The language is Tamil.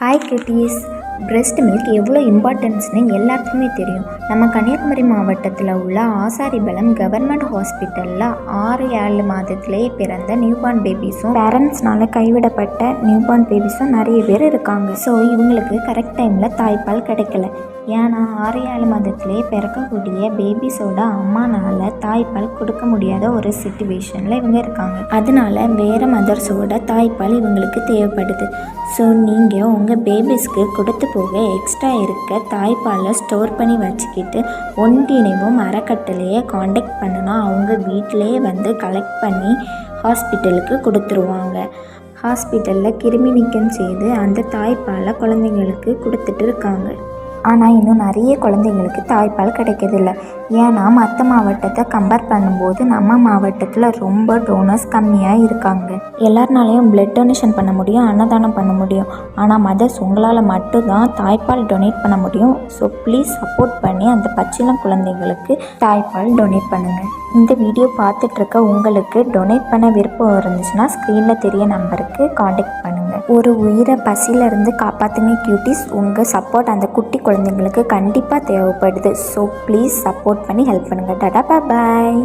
ஹாய் கிட்டிஸ் பிரெஸ்ட் மில்க் எவ்வளோ இம்பார்ட்டன்ஸ்னு எல்லாத்துக்குமே தெரியும். நம்ம கன்னியாகுமரி மாவட்டத்தில் உள்ள ஆசாரிபலம் கவர்மெண்ட் ஹாஸ்பிட்டலில் ஆறு ஏழு மாதத்திலேயே பிறந்த நியூபார்ன் பேபிஸும் பேரண்ட்ஸ்னால கைவிடப்பட்ட நியூபார்ன் பேபிஸும் நிறைய பேர் இருக்காங்க. ஸோ இவங்களுக்கு கரெக்ட் டைமில் தாய்ப்பால் கிடைக்கல. ஏன்னா ஆறு ஏழு மாதத்துலேயே பிறக்கக்கூடிய பேபிஸோட அம்மானால தாய்ப்பால் கொடுக்க முடியாத ஒரு சுச்சுவேஷனில் இவங்க இருக்காங்க. அதனால வேறு மதர்ஸோட தாய்ப்பால் இவங்களுக்கு தேவைப்படுது. ஸோ நீங்கள் உங்கள் பேபிஸ்க்கு கொடுத்து போக எக்ஸ்ட்ரா இருக்க தாய்ப்பாலை ஸ்டோர் பண்ணி வச்சுக்கிட்டு ஒன்றிணைவும் அறக்கட்டளையை காண்டாக்ட் பண்ணுனா அவங்க வீட்டிலேயே வந்து கலெக்ட் பண்ணி ஹாஸ்பிட்டலுக்கு கொடுத்துருவாங்க. ஹாஸ்பிட்டலில் கிருமி நீக்கம் செய்து அந்த தாய்ப்பாலை குழந்தைங்களுக்கு கொடுத்துட்டு இருக்காங்க. ஆனால் இன்னும் நிறைய குழந்தைங்களுக்கு தாய்ப்பால் கிடைக்கிறதில்ல. ஏன்னா மற்ற மாவட்டத்தை கம்பேர் பண்ணும்போது நம்ம மாவட்டத்தில் ரொம்ப டோனர்ஸ் கம்மியாக இருக்காங்க. எல்லாருனாலையும் பிளட் டொனேஷன் பண்ண முடியும் அன்னதானம் பண்ண முடியும். ஆனால் மதர்ஸ் உங்களால் மட்டும்தான் தாய்ப்பால் டொனேட் பண்ண முடியும். ஸோ ப்ளீஸ் சப்போர்ட் பண்ணி அந்த பச்சிளம் குழந்தைங்களுக்கு தாய்ப்பால் டொனேட் பண்ணுங்கள் இந்த வீடியோ பார்த்துட்ருக்க உங்களுக்கு டொனேட் பண்ண விருப்பம் இருந்துச்சுன்னா ஸ்க்ரீனில் தெரிய நம்பருக்கு காண்டாக்ட் பண்ணுங்கள் ஒரு உயிரை பசியிலிருந்து காப்பாற்றுங்க கியூட்டிஸ் உங்கள் சப்போர்ட் அந்த குட்டி குழந்தைங்களுக்கு கண்டிப்பாக தேவைப்படுது. ஸோ ப்ளீஸ் சப்போர்ட் பண்ணி ஹெல்ப் பண்ணுங்கள் டாடா பாய்